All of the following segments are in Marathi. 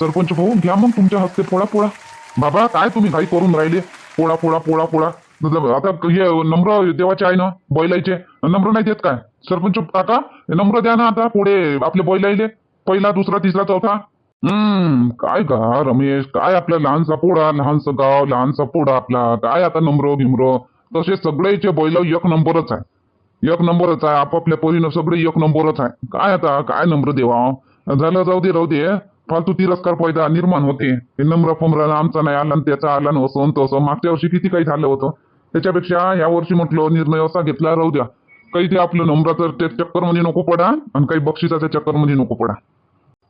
सरपंच भाऊ घ्या मग तुमच्या हस्ते पोळा पोळा. बाबा काय तुम्ही घाई करून राहिले? पोळा पोळा पोळा पोळा. आता हे नम्र देवाचे आहे ना बैलाचे नम्र नाही देत काय? सरपंच काका नम्र द्या ना आता पुढे आपले बैलायले पहिला दुसरा तिसरा चौथा. हम्म काय का रमेश? काय आपला लहानसा पोळा लहानसं गाव लहानसा पोळा आपला. काय आता नम्र भिम्र? तसे सगळेचे बैल एक नंबरच आहे. एक नंबरच आहे. आपापल्या परीनं सगळे एक नंबरच आहे. काय आता? काय नम्र देवा? झालं जाऊ दे राहू दे फालतू तिरस्कार पैदा निर्माण होते. हे नम्र फमरा आमचा नाही आला त्याचा आला न असं तसं. मागच्या वर्षी किती काही झालं होतं? त्याच्यापेक्षा या वर्षी म्हटलं निर्णय असा घेतला राहू द्या. काही ते आपलं नम्राचं ते चक्करमध्ये नको पडा आणि काही बक्षिसाच्या चक्करमध्ये नको पडा.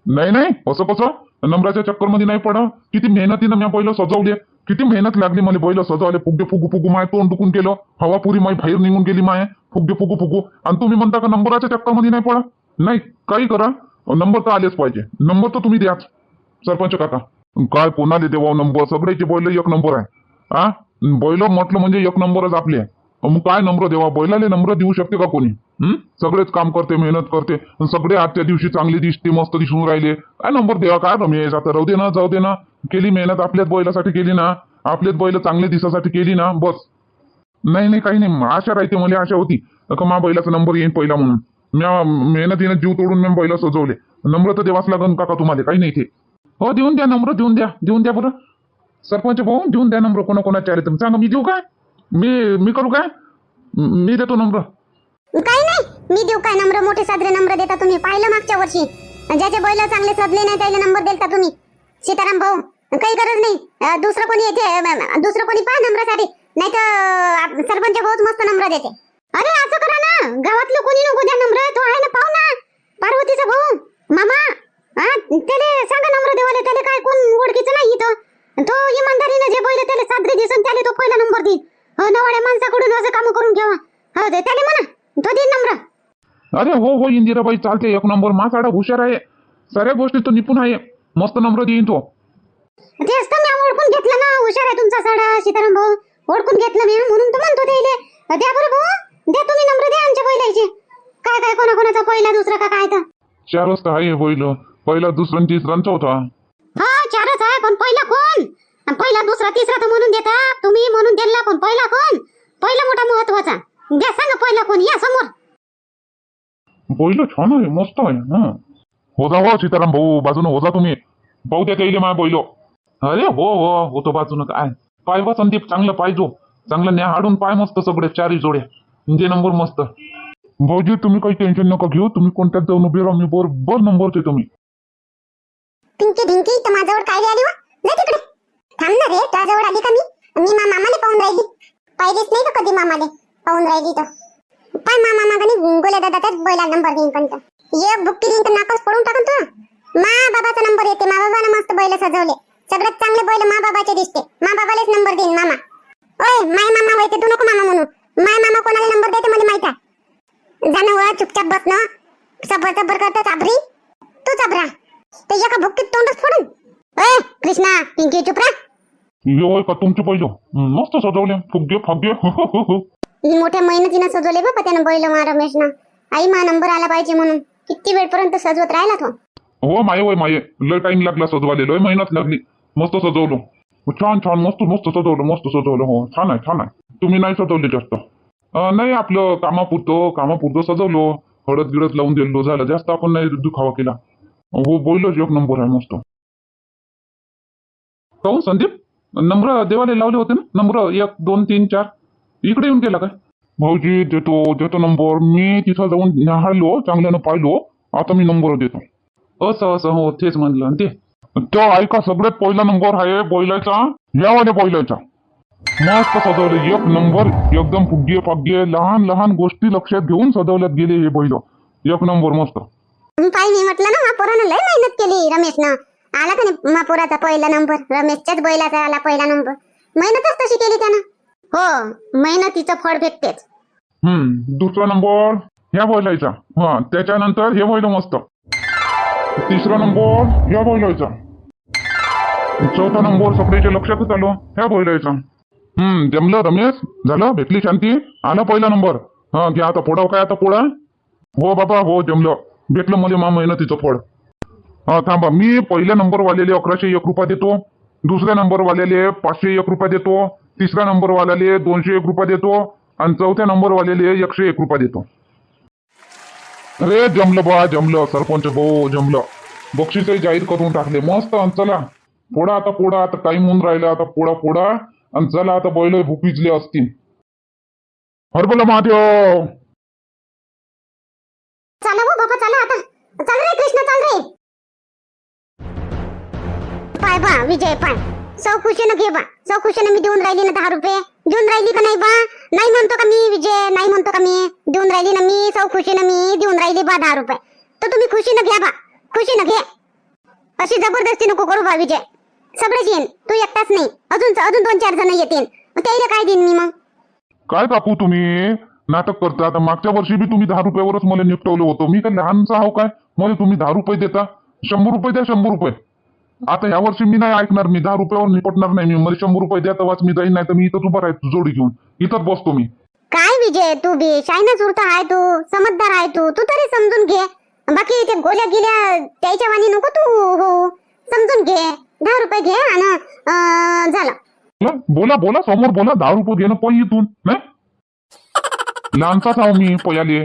नाही नाही. असं कसं? नम्राच्या चक्करमध्ये नाही पडा. किती मेहनतीनं मी पहिलं सजवले. किती मेहनत लागली मला पहिलं सजवले फुगे फुगू फुगू माय तोंड दुखून केलं हवा पुरी माय बाहेर निघून गेली माय. फुगे फुगू फुगू. आणि तुम्ही म्हणता का नंबराच्या चक्करमध्ये नाही पडा? नाही काही करा. नंबर तर आलेच पाहिजे. नंबर तर तुम्ही द्याच सरपंच काका. काय कोणाला देवा नंबर? सगळ्याचे बैल एक नंबर आहे. हा बैल म्हटलं म्हणजे एक नंबरच आपले. आहे. मग काय नंबर देवा? बैलाले नंबर देऊ शकते का कोणी? हम्म सगळेच काम करते मेहनत करते. सगळे आजच्या दिवशी चांगली दिसते मस्त दिसून राहिले. काय नंबर देवा? काय रमेश आता राहू दे ना जाऊ दे ना. केली मेहनत आपल्याच बैलासाठी केली ना. आपलेच बैल चांगले दिसासाठी केली ना बस. नाही नाही काही नाही. आशा राहते मला आशा होती. का मा बैलाचा नंबर येईन पहिला म्हणून. म्या मेहनतीनं जीव तोडून मी बैल सजवले. नम्र तर देवाच लागन काका तुम्हाला काही नाही ते हो देऊन द्या नंबर देऊन द्या देऊन द्या बरं. सरपंच भाऊ देऊन द्या नंबर कोणा कोणाचे आले तुम्ही. सांगा मी देऊ काय? मी मी करू काय? मी देतो नंबर काही नाही मी देऊ काय नम्र? मोठे साजरे नम्र देता तुम्ही. पाहिलं मागच्या वर्षी. ज्याचे बैल चांगले सजले नाही त्याला नंबर देता तुम्ही. सीताराम भाऊ काही गरज नाही. दुसरं कोणी येते दुसरं कोणी पहा नम्रासाठी नाही तर सरपंच भाऊच मस्त नम्र देते. अरे असं करा गावातलं कोणी नको द्या नम्र तो आहे ना पाहू ना पार्वतीचा भाऊ. मामा. हा त्याले सांगा नम्र देवाले त्याले काय कोण ओळखीचं नाही इथं. तो इमानदारीने जे बैल त्याला साजरे दिसून त्याले तो पहिला नंबर देईल. हो नवाड्या माणसाकडून असं काम करून घ्यावा. हो ते त्याले म्हणा तो देईन नम्र. अरे हो हो इंदिराबाई चालते. एक नंबर मासाडा हुशार आहे. साऱ्या गोष्टी तो निपुण आहे. मस्त नंबर देईन तो. तेच तर मी ओळखून घेतलं ना. हुशार आहे तुमचा साडा सीताराम भाऊ. ओळखून घेतलं मी म्हणून तर म्हणतो त्याले. द्या बरं भाऊ. द्या तुम्ही नंबर द्या आमच्या बैलाचे. काय काय कोणा कोणाचा पहिला दुसरा का काय तर. चारच तर आहे बैल. पहिला दुसरा आणि तिसरा आणि चौथा. हा चारच आहे पण पहिला कोण? आणि पहिला दुसरा तिसरा तर म्हणून देता. तुम्ही म्हणून दिला पण पहिला कोण? पहिला मोठा महत्त्वाचा. द्या सांगा पहिला कोण या समोर. बैल छान आहे मस्त आहे हं. हो जा हो सीताराम भाऊ बाजूनं हो जा तुम्ही. पाहू द्या त्याला माझ्या बैल. अरे हो हो होतो बाजूनं काय? पाय बा संदीप चांगलं पाहिजो चांगलं न्या हाडून पाय मस्त सगळे चारही जोड्या. जे नंबर मस्त. भाऊजी तुम्ही काही टेन्शन नका घेऊ. तुम्ही कोणत्यात जाऊन उभे राहा. मी बरोबर नंबर ते तुम्ही. पिंकी ढिंकी तर माझ्यावर काय आली वा. नाही तिकडे. थांब ना रे तुझ्याजवळ आली का मी? मी मा मामाले पाहून राहिली. पाहिलीच नाही का कधी मामाले? पाहून राहिली तर. पाय मामा मागाने गोल्या दादाचाच बैला नंबर देईन पण एक बुक्की देईन तर नाकाच पडून टाकून तू मा बाबाचा नंबर येते. मा बाबानं मस्त बैल सजवले. सगळ्यात चांगले बैल मा बाबाचे दिसते. मा बाबालेच नंबर देईन मामा. ओय माय मामा होते तू नको मामा म्हणू. माय मामा कोणाला नंबर देते मला माहीत आहे. जाणं चुपचाप बस ना. सबर सबर करतो चाबरी तू चाबरा ते एका भुक्कीत तोंडच फोडून. ए कृष्णा पिंकी चुप रा. यो का तुमचे पहिलं मस्त सजवले. फुगे फगे. ही मोठ्या मेहनतीनं सजवले बाबा त्यानं बैल मा रमेशनं आई मा नंबर आला पाहिजे म्हणून. किती वेळपर्यंत सजवत राहिला तो? हो माये होय माये. लय टाइम लागला सजवाले लय मेहनत लागली. मस्त सजवलं. छान छान. मस्त मस्त सजवलं मस्त सजवलं. हो छान आहे छान आहे. तुम्ही नाही सजवले जास्त. अं, नाही आपलं कामापुरतं कामापुरतं सजवलो. हळद गिळद लावून दिलो झालं. जास्त आपण नाही दुखावा केला. हो बोललोच एक नंबर आहे मस्त. काहून संदीप? नंबर देवाला लावले होते ना? नंबर एक दोन तीन चार. इकडे येऊन गेला काय? भाऊजी देतो देतो नंबर. मी तिथं जाऊन न्याहाळलो चांगल्यानं पाहिलो. आता मी नंबर देतो. असं असं हो तेच म्हणलं. आणि ते तो ऐका सगळ्यात पहिला नंबर आहे बैलाचा यावाने बैलाचा मस्त सजवले. एक नंबर एकदम फुगे फागे लहान लहान गोष्टी लक्षात घेऊन सजवल्यात गेले हे बैल. एक नंबर मस्त. पाय मी म्हटलं ना मा पोरानं लय मेहनत केली रमेशनं. आला का नाही मा पोराचा पहिला नंबर? रमेशच्याच बैलाचा आला पहिला नंबर. मेहनतच तशी केली त्यानं. हो मेहनतीचं फळ भेटतेच. हम्म दुसरा नंबर ह्या बैलाचा. हा त्याच्यानंतर हे बैल मस्त. तिसरा नंबर ह्या बैलाचा. चौथा नंबर सगळ्याच्या लक्षातच आलो ह्या बैलाचा. हम्म जमलं रमेश? झालं? भेटली शांती? आला पहिला नंबर हा घ्या आता फोडाव काय आता फोडा? हो बाबा हो जमलं. भेटलं मला मा मेहनतीचं फळ. हा थांबा. मी पहिल्या नंबरवाल्याले अकराशे एक रुपया देतो. दुसऱ्या नंबरवाल्याले पाचशे एक रुपया देतो. तिसऱ्या नंबरवाल्याले दोनशे एक रुपया देतो. आणि चौथ्या नंबरवाल्याले एकशे एक रुपया देतो. अरे जमलं बा जमलं. सरपंच भाऊ जमलं. बक्षीसही जाहीर करून टाकले. मस्त चला. पोडा आता पोडा आता टाइम होऊन राहिला. आता पोडा पोडा आणि चला आता बैल भुकीजले असतील. हरबला महादेव. चला हो बाबा चला आता. चाल रे कृष्ण रे. पाय बा विजय पाय. सौ खुशीनं घे बा. सौ खुशीनं मी देऊन राहिली ना दहा रुपये. देऊन राहिली का नाही बा? नाही म्हणतो का मी विजय? नाही म्हणतो का मी? देऊन राहिली ना मी सौ खुशीनं मी देऊन राहिली बा दहा रुपये. तर तुम्ही खुशीनं घ्या बा. खुशीनं घे. अशी जबरदस्ती नको करू बा विजय. सगळेच येईन तू एकटाच नाही. अजून अजून दोन चार जण येतील. त्याला काय देईन मी मग? काय काकू तुम्ही? नाटक करता. आता मागच्या वर्षी बी तुम्ही दहा रुपयावरच मला निपटवलं होतं. मी काय लहानचा आहो काय? मला तुम्ही दहा रुपये देता? शंभर रुपये द्या शंभर रुपये. आता ह्या वर्षी मी नाही ऐकणार. मी दहा रुपयावर निपटणार नाही. मी मला शंभर रुपये द्या तेव्हाच मी जाईन. नाही तर मी इथंच उभा राहतो जोडी घेऊन. इथंच बसतो मी. काय विजय तू बी? शायना सुरता आहे तू. समजदार आहे तू. तू तरी समजून घे. बाकी ते गोल्या गिल्या त्याच्या वाणी नको तू हो. समजून घे. दहा रुपये घे आणि झालं. बोला बोला बोला समोर बोला दहा रुपये घेणं पण इथून नाही? लहानचाच आहो मी पयाले.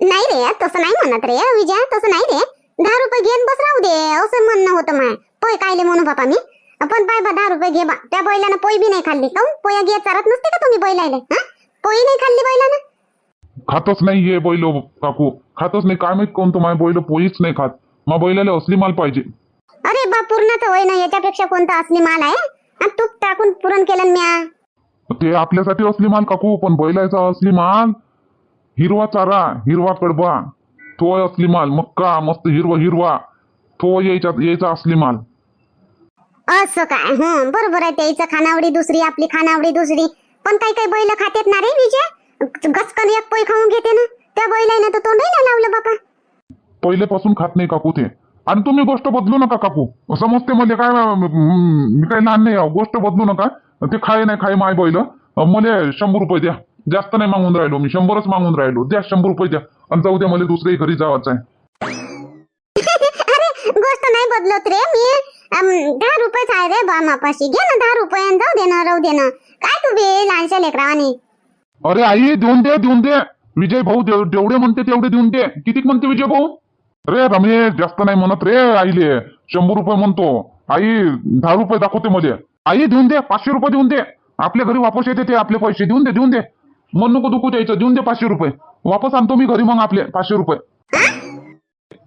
नाही रे तसं नाही म्हणत रे विजय तसं नाही रे. दहा रुपये घेऊन बस राहू दे असं म्हणणं होतं माय. पोय कायले म्हणू बापा मी. पण पाय बा दहा रुपये घे बा. त्या बैलानं पोय बी नाही खाल्ली. काऊन? पोया घे चारत नसते का तुम्ही बैलाले हा? पोई नाही खाल्ली बैलानं? खातच नाही हे बैल काकू. खातच नाही. काय माहीत कोणतं माझ्या बैल पोळीच नाही खात. मग बैलाला असली माल पाहिजे. अरे बा पूर्णच होय ना याच्यापेक्षा कोणता असली माल आहे? हा, तूप टाकून पुरण केलं म्या. ते आपल्यासाठी असली माल काकू पण बैलाचा असली माल? हिरवा चारा हिरवा कडबा तो असली माल मक्का मस्त हिरवा हिरवा तो यायचा यायचा असली माल. असं काय? हं बरोबर आहे त्याचं खानावडी दुसरी आपली खानावडी दुसरी. पण काही काही बैल खातेत ना रे विजय? गचकन एक पोई खाऊन घेते ना. त्या बैलाने तर तोंडही नाही लावलं बापा. पहिलेपासून खात नाही काकू ते. आणि तुम्ही गोष्ट बदलू नका काकू. समजते म्हणजे काय म- काही लहान नाही. गोष्ट बदलू नका. ते खाय नाही खाय माय बैल. मला शंभर रुपये द्या. जास्त नाही मागून राहिलो मी. शंभरच मागून राहिलो. द्या शंभर रुपये द्या. आणि जाऊ द्या मला दुसऱ्याही घरी जायचं आहे. अरे गोष्ट नाही बदलत रे मी. दहा रुपयेच आहे रे बा मापाशी घे ना दहा रुपये आणि जाऊ दे ना राहू दे ना. काय तू बे लहानशा लेकरावानी? अरे आई देऊन दे देऊन दे. विजय भाऊ जेव- जेवढे म्हणते तेवढे देऊन दे. कितीक म्हणते विजय भाऊ? रे रमेश जास्त नाही म्हणत रे आईले. शंभर रुपये म्हणतो. आई दहा रुपये दाखवते मध्ये आई देऊन दे पाचशे रुपये देऊन दे. आपल्या घरी वापस येते ते आपले पैसे देऊन दे देऊन दे. मन नको दुखू द्यायचं देऊन दे पाचशे रुपये. वापस आणतो मी घरी मग आपले पाचशे रुपये.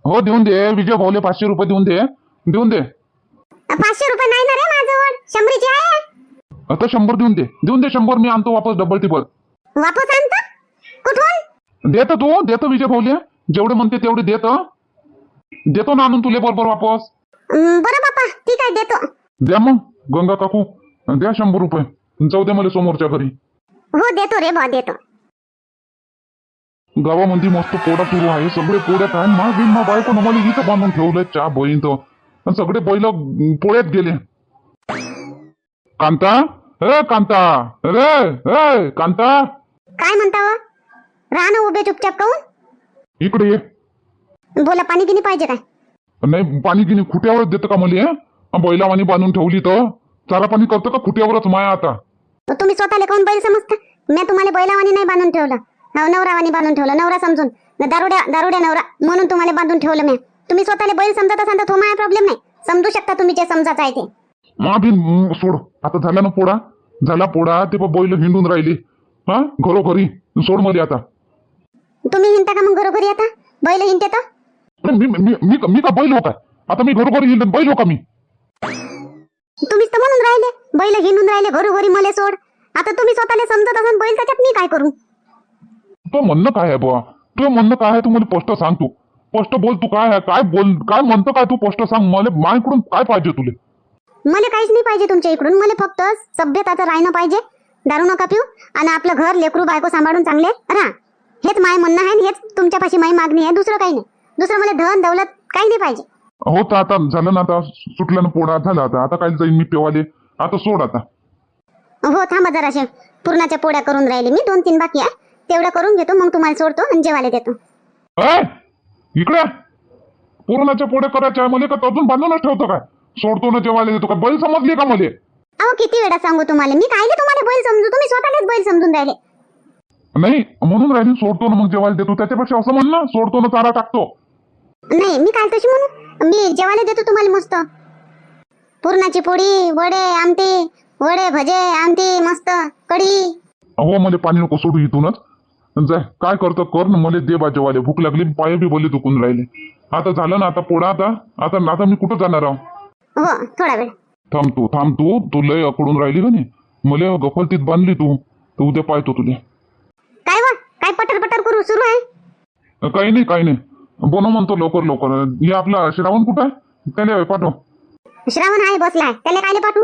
हो देऊन दे विजय भाऊले पाचशे रुपये देऊन दे देऊन दे. पाचशे रुपये नाही ना रे माझ्याजवळ? शंभरीची आहे? आता शंभर देऊन दे. देऊन दे शंभर मी आणतो वापस डबल टिबल वापस आणता? कुठून? देतो तू देतो विजय भाऊले. जेवढे म्हणते तेवढे देतो. देतो ना आणून तुले बरोबर वापस. अं, बरं बापा ठीक आहे देतो. द्या मग गंगा काकू. द्या शंभर रुपये. जाऊ दे मला समोरच्या घरी. हो देतो रे बा देतो. गावामध्ये मस्त पोडा सुरू आहे. सगळे पोड्यात आहे मा बिन मा बायको मला इथं बांधून ठेवलंय चहा बहीण तर. आणि सगळे बैल पोळ्यात गेले. कांता? ए कांता! रे ए कांता! काय म्हणता हो? राहा ना उभे चुपचाप काऊन? इकडे ये. बोला पाणी गिनी पाहिजे काय? नाही पाणी गिनी खुट्यावरच देतं का मला बैलावानी बांधून ठेवली तर? चारा पाणी करतं का खुट्यावरच माया आता? तर तुम्ही स्वतःला कोण बैल समजता? मी तुम्हाला बैलावानी नाही बांधून ठेवलं. नवरावानी बांधून ठेवलं नवरा समजून. दारुड्या दारुड्या नवरा म्हणून तुम्हाला बांधून ठेवलं मी. तुम्ही स्वतःला बैल समजत असाल तर तो माझा प्रॉब्लेम नाही. समजू शकता तुम्ही जे समजायचं आहे ते. मा बिन हम्म, सोड. आता झाला ना पोडा झाला पोडा ते बैल हिंडून राहिली. हा घरोघरी. सोडमध्ये आता. तुम्ही हिंडता का मग घरोघरी आता? बैल हिंडते तर? अरे मी मी मी का- मी का बैल हो काय आता मी घरोघरी हिंड बैल हो का मी? तुम्हीच तर म्हणून राहिले. बैल हिंडून राहिले घरोघरी मला सोड. आता तुम्ही स्वतःला समजत असाल बैल त्याच्यात मी काय करू? तो म्हणणं काय आहे बुवा? तुझं म्हणणं काय आहे? तू मला स्पष्ट सांग तू. स्पष्ट बोल तू काय आहे? काय बोल काय म्हणतो काय तू स्पष्ट सांग. मला माझ्याकडून काय पाहिजे तुले? मला काहीच नाही पाहिजे तुमच्या इकडून. मला फक्त सभ्यताचं राहणं पाहिजे. दारू नका पिऊ. आणि आपलं घर लेकरू बायको सांभाळून चांगले. राहा हेच माय म्हणणं आहे आणि हेच तुमच्यापाशी माई मागणी आहे. दुसरं काही नाही. दुसरं मला धन दौलत काही नाही पाहिजे. हो तर आता झालं ना आता सुटलं ना पोडा झाला आता. आता काय जाईन मी पेवाले? आता सोड आता. हो थांबा जराशे पुरणाच्या पोळ्या करून राहिले मी दोन तीन बाकी आहे. तेवढं करून घेतो मग तुम्हाला सोडतो आणि जेवायला देतो. इकडे. पुरणाच्या पोळ्या करायच्या आहे मला का अजून बांधूनच ठेवतो काय? सोडतो ना जेवायला देतो काय? बैल समजली का मला? अहो किती वेळा सांगू तुम्हाला? मी कायले तुम्हाला बैल समजू तुम्ही स्वतःलाच बैल समजून राहिले. नाही म्हणून राहिली सोडतो ना मग जेवायला देतो. त्याच्यापेक्षा असं म्हण ना सोडतो ना चारा टाकतो. नाही मी काय तशी म्हणू. मी जेवायला देतो तुम्हाला मस्त. पुरणाची पोळी वडे आमटी वडे भजे आमटी मस्त कढी. अहो मला पाणी नको सोडू इथूनच. जाय काय करतो कर ना मला दे बा जेवायला. भूक लागली पाय बी बोले दुखून राहिले. आता झालं ना आता पोळा आता आता आता मी कुठं जाणार आहो? हो थोडा वेळ. थांब तू थांब तू. तू लय अकडून राहिली का नाही? मला गफलतीत बांधली तू. तर उद्या पाहतो तुला. काय वा? काय पटर पटर करू सुरू आहे? काही नाही काही नाही. बनव म्हणतो लवकर लवकर. हे आपला श्रावण कुठं आहे? त्याला पाठव. श्रावण आहे बसलाय त्याला कायले पाठवू?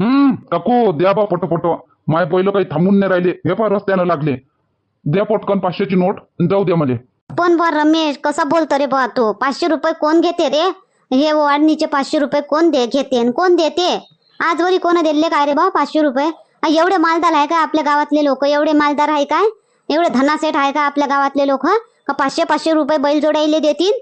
हम्म काकू द्या बा पटो पटो माय पहिलं काही थांबून नाही राहिले. हे पा रस्त्यानं लागले. द्या पटकन पाचशेची नोट जाऊ द्या मला. पण बा रमेश कसा बोलतो रे बा तू? पाचशे रुपये कोण घेते रे? हे वाढणीचे पाचशे रुपये कोण दे घेते आणि कोण देते? आजवरी कोण दिले काय रे बा पाचशे रुपये? आ, एवढे मालदार आहे का आपल्या गावातले लोक? एवढे मालदार आहे काय? एवढे धनासेठ आहे का आपल्या गावातले लोक? का पाचशे पाचशे रुपये बैल जोडायले देतील?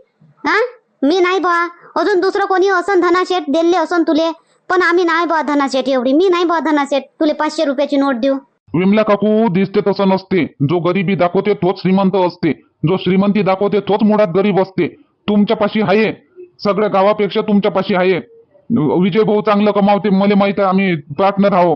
हा? मी नाही बा अजून दुसरं कोणी असन धनाशेठ दिले असन तुले. पण आम्ही नाही बा धनाशेठ एवढी. मी नाही बा धनाशेठ तुले पाचशे रुपयाची नोट देऊ. विमला काकू दिसते तसं नसते. जो गरिबी दाखवते तोच श्रीमंत असते. जो श्रीमंती दाखवते तोच मुळात गरीब असते. तुमच्यापाशी आहे. सगळ्या गावापेक्षा तुमच्यापाशी आहे. विजय भाऊ चांगलं कमावते. मला माहीत आहे आम्ही पार्टनर आहो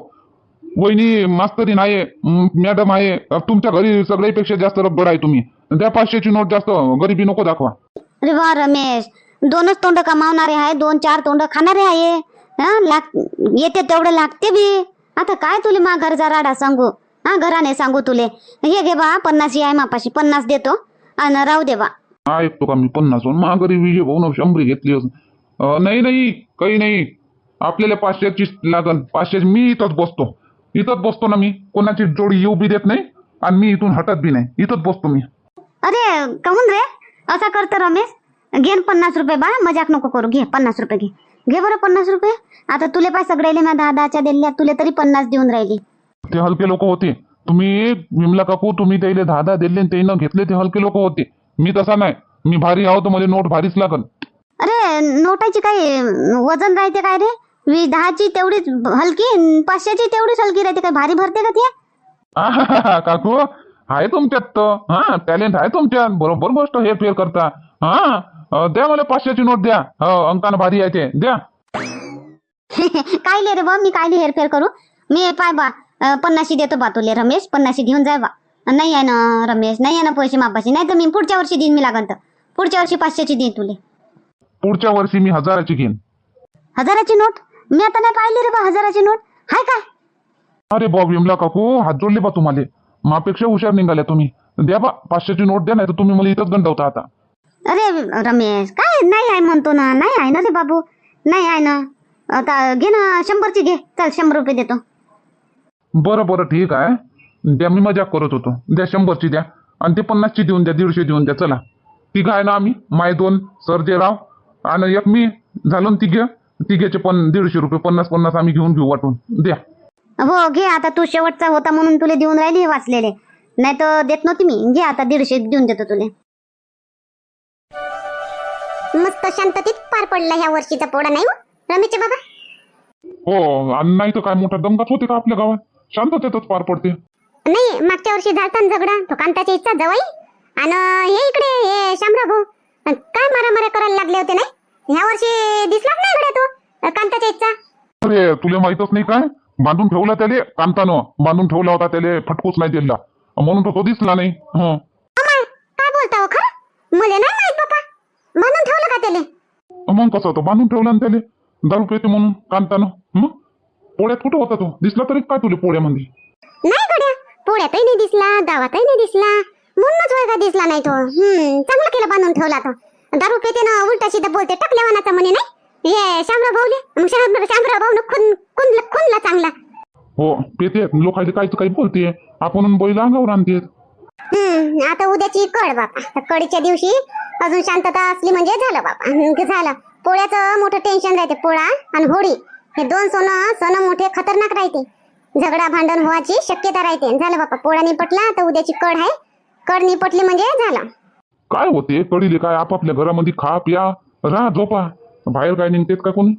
वहिनी मास्तरीन आहे म- मॅडम आहे. तुमच्या घरी सगळ्यापेक्षा जास्त रब्बर आहे तुम्ही. त्या पाचशेची नोट जास्त गरिबी नको दाखवा. अरे वा रमेश. दोनच तोंड कमावणारे आहे दोन चार तोंड खाणारे आहे. हा लाग येते तेवढे लागते बी. आता काय तुले मा घरचा राडा सांगू? हा घराने सांगू तुले. हे घे बा पन्नास आहे मापाशी पन्नास देतो. आणि राहू दे बा. ऐकतो का मी पन्नास? महागरी विजय भाऊ शंभरी घेतली नाही नाही काही नाही. आपल्याला पाचशेची लागल पाचशे मी इथंच बसतो. इथंच बसतो ना मी. कोणाची जोडी येऊ बी देत नाही आणि मी इथून हटत बी नाही. इथंच बसतो मी. अरे कहून रे. असा करतो रमेश. घे न पन्नास रुपये बा मजाक नको करू. घे पन्नास रुपये घे. घे बरं पन्नास रुपये. आता तुले पाय सगळ्याले मी दहा दहाच्या दिल्या. तुले तरी पन्नास देऊन राहिली. ते हलके लोक होते. तुम्ही विमला काकू तुम्ही त्याला दहा दहा दिले ते न घेतले ते हलके लोक होते. मी तसा नाही. मी भारी आहो तर मला नोट भारीच लागल अरे नोटाची काय वजन राहते काय रे? वीस दहाची तेवढीच हलकी पाचशेची तेवढीच हलकी राहते. काय भारी भरते का ते? आहाहा, काकू आहे तुमच्यात तर हा टॅलेंट आहे तुमच्यात बरोबर गोष्ट हे फेर करता. हा अं, द्या मला पाचशेची नोट द्या. हो अंकानं भारी आहे ते. द्या. काय रे बा? मी काय हेरफेर करू? मी पाय बा अं, पन्नाशी देतो बा तुले रमेश. पन्नाशी घेऊन जाय बा. नाही आहे ना रमेश. नाही आहे ना पैसे मापाशी नाही तर मी पुढच्या वर्षी देईन मी लागन तर. पुढच्या वर्षी पाचशेची देईन तुले. पुढच्या वर्षी मी हजाराची घेईन. हजाराची नोट? मी आता नाही पाहिली रे बा हजाराची नोट. हाय काय? अरे बा विमला काकू हात जोडले बा तुम्हाला. मापेक्षा हुशार निघाल्या तुम्ही. द्या बा पाचशेची नोट द्या नाही तर तुम्ही मला इथंच गंडवता आता. अरे रमेश काय नाही आहे म्हणतो ना नाही आहे ना रे बाबू. नाही आहे ना. आता घे ना शंभरची घे. चल शंभर रुपये देतो. बरं बरं ठीक आहे. द्या मी मजाक करत होतो. द्या शंभरची द्या. आणि ते पन्नासची देऊन द्या दीडशे देऊन द्या. चला. तिघ आहे ना आम्ही माय दोन सरजेराव आणि एक मी. झालो ना तिघे. तिघेचे पण दीडशे रुपये पन्नास पन्नास आम्ही घेऊन घेऊ वाटून. द्या. हो घे आता. तू शेवटचा होता म्हणून तुला देऊन राहिली वाचलेले. नाही तर देत नव्हती मी. घे आता दीडशे देऊन देतो तुले. मस्त शांततेत पार पडला ह्या वर्षीचा पोडा नाही हो? रमेशचे बाबा? हो आणि नाही तर काय मोठा दंगाच होते का आपल्या गावात? शांततेतच पार पडते. नाही मागच्या वर्षी झालता ना झगडा. तो कांताच्या इच्छा जवाई आणि हे इकडे हे शामराव भाऊ. काय मारा मारा करायला लागले होते नाही? ह्या वर्षी दिसलाच नाही इकडे तो कांताच्या इच्छा अरे तुला माहितच नाही काय? बांधून ठेवला त्याले कांतानं. बांधून ठेवला होता त्याले फटकूच नाही दिला. म्हणून तो तो दिसला नाही. हं. अमाय, काय बोलता हो खरं? मला नाही माहीत बापा. म्हणून ठेवलं का त्याले? मग कसं होतं? बांधून ठेवला ना त्याले? दारू पेते म्हणून कांतानं. मग पोळ्यात कुठं होता तो? दिसला तरी काय तुला पोळ्यामध्ये? नाही गड्या पोळ्यातही नाही दिसला गावातही नाही दिसला. म्हणूनच वर्गा दिसला नाही तो. हम्म चांगला केलं बांधून ठेवला तो. दारू पेते ना उलटा सीधा बोलते टाकल्या वानाचा म्हणे नाही? हे शामराव भाऊले मग शामराव शामराव भाऊ खुन खुनला चांगला. हो पेते लोकांचे काहीच काही बोलते आपण बैल अंगावर आणते हम्म आता उद्याची कड बापा. कडीच्या दिवशी अजून शांतता असली म्हणजे झालं बापा. झालं. पोळ्याचं मोठं टेन्शन राहते पोळा आणि होळी. हे दोन सण सण मोठे खतरनाक राहते. झगडा भांडण व्हायची शक्यता राहते. झालं बापा पोळा निपटला तर उद्याची कड आहे. कड निपटली म्हणजे झालं. काय होते? कडीले काय? आपापल्या घरामध्ये खा प्या राहा झोपा. बाहेर काय निघतेत का कोणी?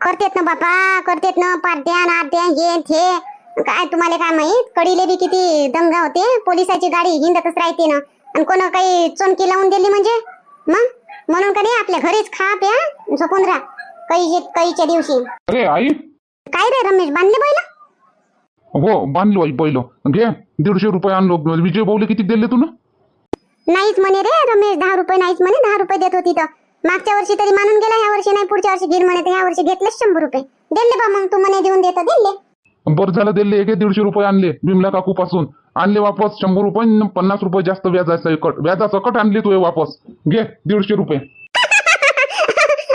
करतेत ना बापा करतेत ना. पार्ट्या नाट्या हे ते काय तुम्हाला काय माहीत? कडीले बी किती दंगा होते. पोलिसाची गाडी हिंदतच राहते ना. आणि कोण काही चमकी लावून दिली म्हणजे? मग? म्हणून का नाही आपल्या घरीच खा प्या झोपून राहा. काही काहीच्या दिवशी. अरे आई! काय रे रमेश बांधले बैल? हो बांधलो आई पहिलं घे दीडशे रुपये आणलो. विजय भाऊले किती दिले तू ना नाहीच म्हणे रे रमेश दहा रुपये नाहीच म्हणे दहा रुपये देत होती तर मागच्या वर्षी तरी मानून गेला ह्या वर्षी नाही पुढच्या वर्षी घेईल म्हणे तर ह्या वर्षी घेतलेच शंभर रुपये. दिले बा मग तू म्हणे देऊन देतो दिले. बरं झालं दिले घे दीडशे रुपये आणले बिमला काकू पासून आणले वापस शंभर रुपये न पन्नास रुपये जास्त व्याजाचं कट व्याजाचं कट आणले तू हे वापस. घे दीडशे रुपये.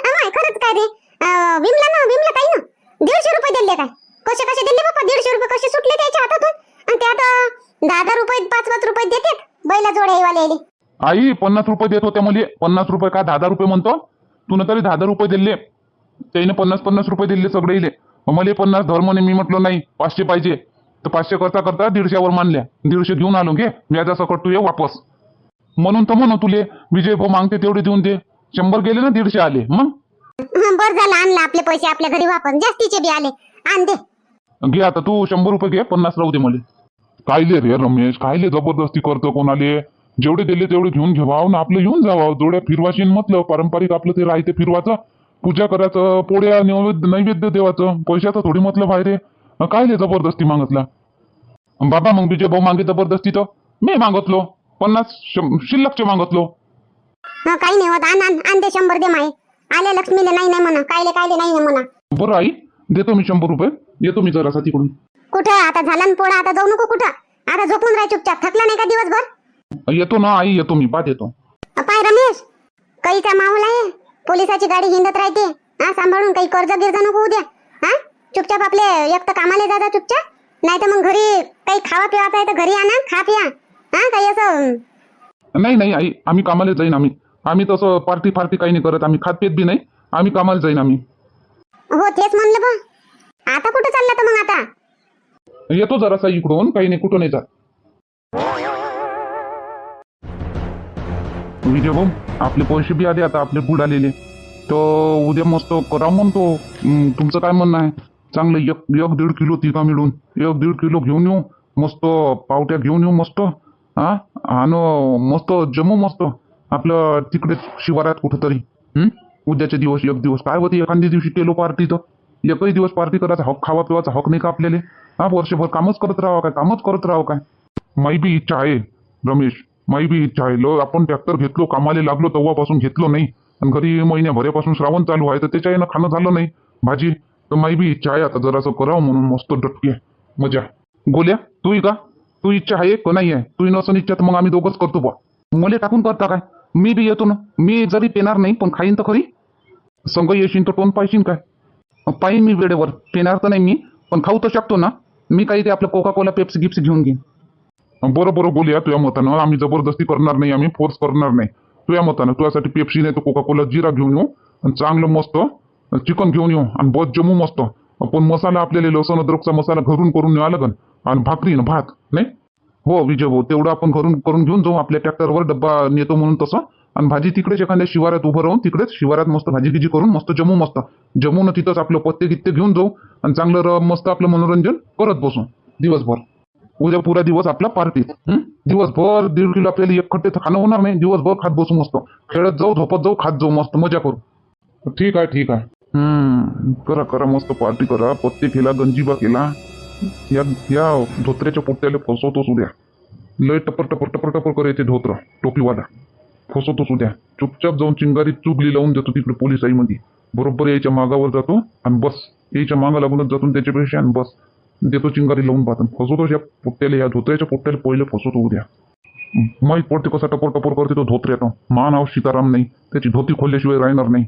अमाय, खरंच काय रे? अं, विमला ना विमला ताई ना. दीडशे रुपये दिले काय? कसे कसे दिले बाप्पा? दीडशे रुपये कसे सुटले त्याच्या हातातून? आणि त्यात अं, दहा दहा रुपये पाच पाच रुपये देते बैला जोड्यावाले आई पन्नास रुपये देत होत्या मुली. पन्नास रुपये का दहा दहा रुपये म्हणतो? तुनं तरी दहा दहा रुपये दिले. त्याने पन्नास पन्नास रुपये दिले सगळे इले. मला पन्नास धर्म म्हणे मी म्हटलं नाही पाचशे पाहिजे. तर पाचशे करता करता दीडशेवर मानल्या. दीडशे घेऊन आलो घे. व्याजाचा कट तू ये वापस. म्हणून तर म्हणू तुले विजय भाऊ मागते तेवढे देऊन दे. शंभर गेले ना दीडशे आले. मग? बर झालं आणलं आपले पैसे आपल्या घरी वापर जास्तीचे बी आले. आण दे. घे आता तू शंभर रुपये घे. पन्नास राहू दे मला. कायले रे रमेश कायले जबरदस्ती करतो कोणाले? जेवढे दिले तेवढे घेऊन घेवावं ना आपलं घेऊन जावं जोड्या फिरवाशीन म्हटलं पारंपरिक आपलं ते राहते फिरवाचं. पूजा करायचं पोळ्या नैवेद्य नैवेद्य देवाचं. पैशाचं थोडी म्हटलं बाहेर कायले जबरदस्ती मागितला? बाबा मग विजय भाऊ मागे जबरदस्ती तर? मी मागतलो. पन्नास शिल्लकचे मागतलो. काही नाही होत. आण आण आण दे शंभर दे माय. आले लक्ष्मीले नाही नाही म्हणा. कायले कायले नाही म्हणा. बरं आई देतो मी शंभर रुपये. येतो मी जरासा तिकडून. कुठं? आता झाला ना पोळा आता जाऊ नको कुठं? आता झोपून राह चुपचाप. थकला नाही का दिवसभर? येतो ना आई येतो मी. पाठ येतो. पाय रमेश. काहीचा माहोल आहे. पोलिसाची गाडी हिंदत राहते. हा सांभाळून काही कर्ज गिर्ज नको होऊ द्या. हा? चुपचाप आपले एक तर कामाला जाता चुपचाप. नाही तर मग घरी काही खावा पिवायचं आहे तर घरी आणा खा पिया. हा काही असं नाही नाही आई आम्ही कामाला जाईन आम्ही. आम्ही तसं पार्टी फार्टी काही नाही करत. आम्ही खात पेत बी नाही. आम्ही कामाला जाईन आम्ही. हो तेच म्हणलं बा. आता कुठं चालला तर मग आता? येतो जरासा इकडून काही नाही कुठं नाही जात. विजय भाऊ आपले पैसे बी आले आता आपले बुडालेले आलेले. तर उद्या मस्त करा म्हणतो. तुमचं काय म्हणणं आहे? चांगलं एक एक दीड किलो तिघा मिळून एक दीड किलो घेऊन येऊ मस्त पावट्या घेऊन येऊ मस्त. हा? आणि मस्त जमू मस्त. आपलं तिकडे शिवारात कुठंतरी. हं? उद्याचे दिवस एक दिवस. काय होते एखाद्या दिवशी केलो पार्टी तर. एकही दिवस पार्टी करायचा हक खावा पिवाचा हक नाही का आपल्याला? हा वर्षभर कामच करत राहावं काय? कामच करत राहावं काय? माई बी इच्छा आहे रमेश. माई बी इच्छा आहे. लो आपण ट्रॅक्टर घेतलो कामाला लागलो तेव्हापासून घेतलो नाही. आणि घरी महिन्याभरापासून श्रावण चालू आहे तर त्याच्या खाणं झालं नाही. भाजी तर माई बी इच्छा आहे. आता जरासं करावं म्हणून मस्त डटके मजा. गोल्या तू का? तू इच्छा आहे का नाही आहे? तू नसून इच्छा तर मग आम्ही दोघंच करतो बा मुले टाकून करता काय? मी बी येतो ना. मी जरी पेणार नाही पण खाईन तर खरी. संग येशील तर टोन पाहिशीन काय? पाहिन मी वेळेवर. पिणार तर नाही मी पण खाऊ तर शकतो ना. मी काही ते आपलं कोका कोला पेप्सी गिप्स घेऊन घेईन. बरोबर बोलूया तुझ्या मतानं. आम्ही जबरदस्ती करणार नाही आम्ही फोर्स करणार नाही. तुझ्या मतानं तुझ्यासाठी पेप्सी नाही तर कोका कोला जिरा घेऊन येऊ आणि चांगलं मस्त चिकन घेऊन येऊ आणि बस जमू मस्त. पण मसाला आपल्याला लसूण अद्रकचा मसाला घरून करून न्यावा लागन आणि भाकरी ना भात नाही? हो विजय भाऊ तेवढं आपण घरून करून घेऊन जाऊ. आपल्या ट्रॅक्टरवर डब्बा नेतो म्हणून तसं. आणि भाजी तिकडेच एखाद्या शिवारात उभं राहून तिकडेच शिवारात मस्त भाजी गिजी करून मस्त जमू मस्त. जमून तिथंच आपलं पत्ते गित्ते घेऊन जाऊ आणि चांगलं र- मस्त आपलं मनोरंजन करत बसू. दिवसभर. उद्या पुरा दिवस आपला पार्टीत. दिवसभर दीड किलो आपल्याला एक खट्टे खाणं होणार नाही. दिवसभर खात बसू मस्त. खेळत जाऊ झोपत जाऊ खात जाऊ मस्त. मजा करू. ठीक आहे ठीक आहे. हम्म करा करा मस्त पार्टी करा. पत्ते केला गंजीबा केला. या या धोत्र्याच्या पोट्याला फसवतोच उद्या. लय टपर टपर टपर टपर करायचे धोत्र. टोपीवाला. फसवतोच उद्या चुपचाप जाऊन चिंगारी चुगली लावून देतो तिकडे पोलिसाईमध्ये बरोबर यायच्या मागावर जातो आणि बस. यायच्या मागा लागूनच जातो आणि त्याच्यापेक्षा आणि बस. देतो चिंगारी लावून पाहतो फसवतो या पोट्याला या धोत्र्याच्या पोट्याला पहिले फसवतो उद्या. माहीत पडते कसा टपोर टपोर करते तो धोत्र्या मान आव नाव सीताराम नाही. त्याची धोती खोलल्याशिवाय राहणार नाही.